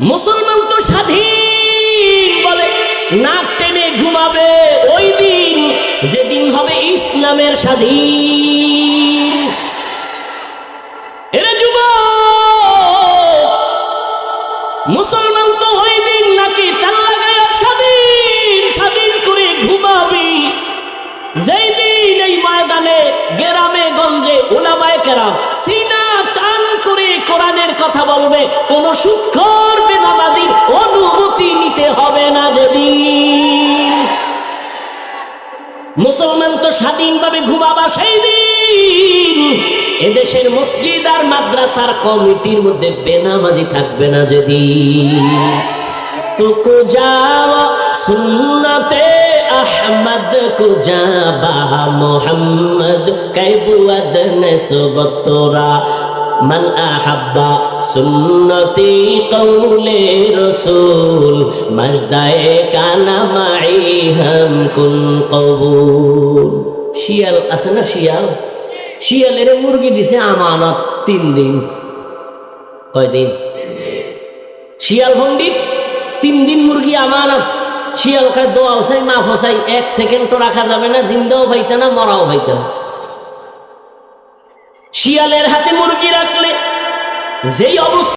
মুসলমান তো স্বাধীন বলে, নাক টেনে ঘুমাবে ওই দিন, যেদিন হবে ইসলামের স্বাধীন। এরে যুব মুসলমান তো ওই দিন নাকি তাল্লা গায়ে স্বাধীন স্বাধীন করে ঘুমাবি। যেই দিন এই ময়দানে, গেরামে, গঞ্জে ওলামায় কেরাম সিনা টান করে কোরআনের কথা বলবে, কোন সুৎখর মুসলমান তো স্বাধীনভাবে ঘুমাবা সেই দিন এদেশের মসজিদ আর মাদ্রাসার কমিটির মধ্যে বেনামাজি থাকবে না যেদিন তুকু যাওয়া সুন্নতে আহমদ কুজা বাহা মোহাম্মদ কাইবুয়াদ নেসবতরা من أحب سنتي قول رسول মাজদায়ে কানা মাই হাম কুন কবুল। শিয়াল আছে না শিয়াল? শিয়ালের মুরগি দিছে আমানত তিন দিন। কয়দিন শিয়াল পণ্ডিত তিন দিন মুরগি আমানত। শিয়াল খায় দোয়া হোসাই, এক সেকেন্ড তো রাখা যাবে না, জিন্দাও পাইতে না, মরাও পাইতে না। শিয়ালের হাতে মুরগি রাখলে যেই অবস্থা